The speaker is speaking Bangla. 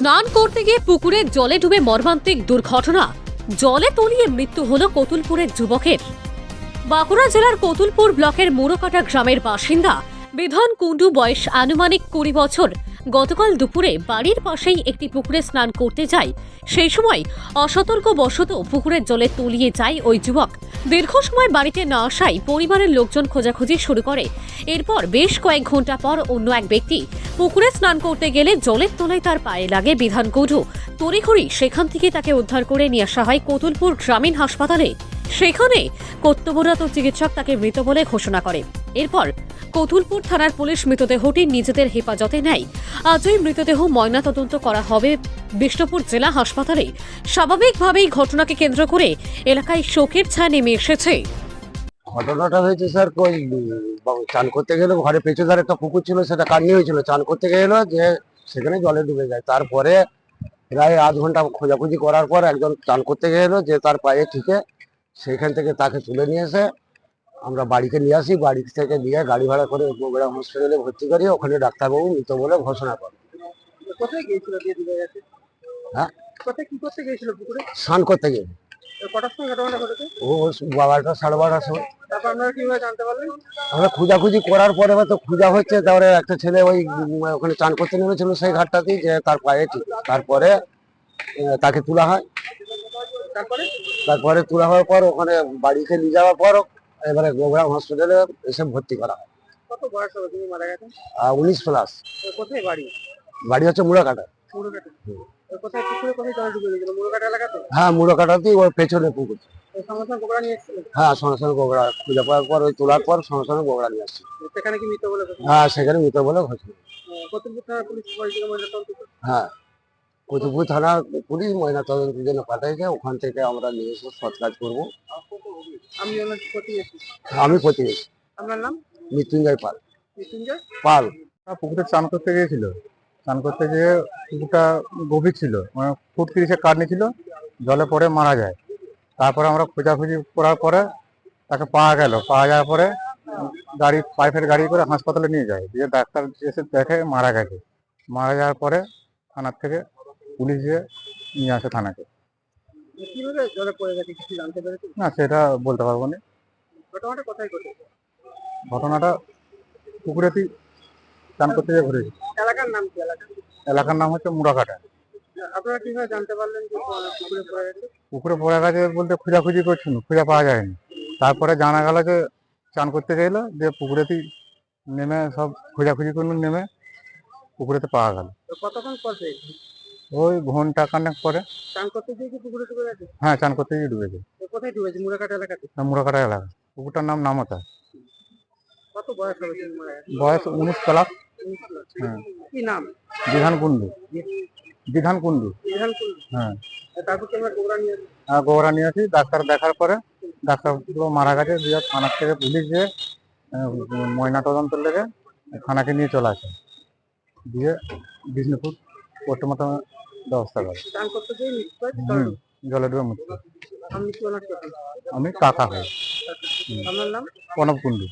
স্নান করতে গিয়ে পুকুরের জলে ডুবে মর্মান্তিক দুর্ঘটনা। জলে তলিয়ে মৃত্যু হলো কতুলপুরের যুবকের। বাঁকুড়া জেলার কতুলপুর ব্লকের মুরকাটা গ্রামের বাসিন্দা, বিধান কুণ্ডু বয়স আনুমানিক কুড়ি বছর। গতকাল দুপুরে বাড়ির পাশেই একটি পুকুরে স্নান করতে যায়। সেই সময় অসতর্ক বশত পুকুরের জলে তলিয়ে যায় ওই যুবক। দীর্ঘ সময় বাড়িতে না আসাই পরিবারের লোকজন খোঁজাখুঁজি শুরু করে। এরপর বেশ কয়েক ঘণ্টা পর অন্য এক ব্যক্তি পুকুরে স্নান করতে গেলে জলের তলায় তার পায়ে লাগে বিধান কুণ্ডু তড়িঘড়ি সেখান থেকে তাকে উদ্ধার করে নিয়ে আসা হয় কোতুলপুর গ্রামীণ হাসপাতালে। সেখানে কর্তব্যরত চিকিৎসক তাকে মৃত বলে ঘোষণা করে। এরপর কতুলপুর থানার পুলিশ মৃতদেহটি নিজেদের হেফাজতে নেয়। আজই মৃতদেহ ময়নাতদন্ত করা হবে বিষ্ণুপুর জেলা হাসপাতালে। স্বাভাবিকভাবেই ঘটনাকে কেন্দ্র করে এলাকায় শোকের ছায়া নেমে এসেছে। ঘটনাটা হয়েছে স্যার কই চান করতে গেলে ঘরে পেছনে ধারে একটা পুকুর ছিল, সেটা কান্নি হয়েছিল। চান করতে গেলো যে সেখানে জলে ডুবে যায়। তারপরে প্রায় আধ ঘণ্টা খোঁজাখুঁজি করার পর একজন চান করতে গেলো যে তার পায়ে ঠিকে, সেখান থেকে তাকে তুলে নিয়ে এসে আমরা বাড়িতে নিয়ে আসি বাড়ি থেকে নিয়ে গাড়ি ভাড়া করে বগুড়া হসপিটালে ভর্তি করি ওখানে ডাক্তারবাবু মৃত বলে ঘোষণা করে কোথায় গিয়েছিল হ্যাঁ? কোথায় কি করতে গিয়েছিল পুকুরে? স্নান করতে গিয়ে। আমরা খোঁজাখুঁজি করার পরে তো খোঁজা হচ্ছে তারপরে একটা ছেলে ওই ওখানে চান করতে নেমেছিল সেই ঘাটটাতেই যে তার পায়ে ঠিক। তারপরে তাকে তোলা হয়। তারপরে? তারপরে তোলা হওয়ার পর ওখানে বাড়িতে নিয়ে যাওয়ার পর এবারে গোগ্রাম হসপিটালে এসে ভর্তি করা হয়। কত বয়স হবে? তিনি মারা গেছেন উনিশ প্লাস কোথায় বাড়ি? বাড়ি হচ্ছে মুড়াকাটা। কোথায় পুকুরে কোথায় জল ডুবে গেছিল মুড়োকাটা এলাকাতে? হ্যাঁ মুড়াকাটাতেই ওর পেছনে পুকুর। গোবরা হ্যাঁ খুঁজে পাওয়ার পর ওই তোলার পর গোগড়া নিয়ে আসছি সেখানে কি মৃত বলে হ্যাঁ সেখানে মৃত বলে ঘোষণা। হ্যাঁ। কুতুবপুর থানা পুলিশ ময়না তদন্তের জন্য পাঠাইছে ওখান থেকে আমরা নিজস্ব সৎ কাজ করব। আমি প্রতিবেশী আপনার নাম? মৃত্যুঞ্জয় পাল। মৃত্যুঞ্জয়? পাল। পুকুরে চান করতে গিয়েছিল। চান করতে গিয়ে পুকুরটা গভীর ছিল। মানে ফুট তিরিশে কাটনি ছিল জলে পড়ে মারা যায়। তারপরে আমরা খোঁজাখুঁজি করার পরে তাকে পাওয়া গেল। পাওয়া যাওয়ার পরে গাড়ি পাইপের গাড়ি করে হাসপাতালে নিয়ে যায়। দিয়ে ডাক্তার এসে দেখে মারা গেছে। মারা যাওয়ার পরে থানার থেকে পুলিশ নিয়ে আসে থানাকে। কীভাবে জলে পড়ে গেছে কিছু জানতে পেরেছেন? না সেটা বলতে পারব না। ঘটনাটা কোথায় ঘটেছে? ঘটনাটা পুকুরেতেই চান করতে গিয়ে ঘুরেছি এলাকার নাম কি এলাকা এলাকার নাম হচ্ছে মুড়াকাটা আপনারা কীভাবে জানতে পারলেন যে পুকুরে পড়ে গেছে? পুকুরে পড়ে গেছে বলতে খোঁজাখুঁজি করছিল খুঁজে পাওয়া যায়নি। তারপরে জানা গেল যে চান করতে গেল যে পুকুরেতেই নেমে সব খোঁজাখুঁজি করল নেমে পুকুরেতে পাওয়া গেল। তো কতক্ষণ পর পেয়েছি? ওই ঘণ্টা কানেক পরে। চান করতে গিয়ে কি পুকুরে ডুবে গেছে? হ্যাঁ চান করতে গিয়ে ডুবেছে কোথায় ডুবেছে? মুড়াকাটা এলাকাতে? মুড়াকাটা এলাকা। পুকুরটার নাম নামতা। কত বয়স হবে বয়স উনিশ প্লাস হ্যাঁ। কি নাম? বিধান কুণ্ডু। বিধান কুণ্ডু। বিধান কুণ্ডু। হ্যাঁ। তারপর কি গোবরা নিয়ে আর গোবরা নিয়ে আসি। ডাক্তার দেখার পরে ডাক্তার মারা গেছে। দিয়ে থানার থেকে পুলিশ যে ময়না তদন্ত লেগে থানাকে নিয়ে চলে আসে। দিয়ে বিষ্ণুপুর পোস্টমর্টম আমি কাকা হই আমার নাম প্রণব কুণ্ডু।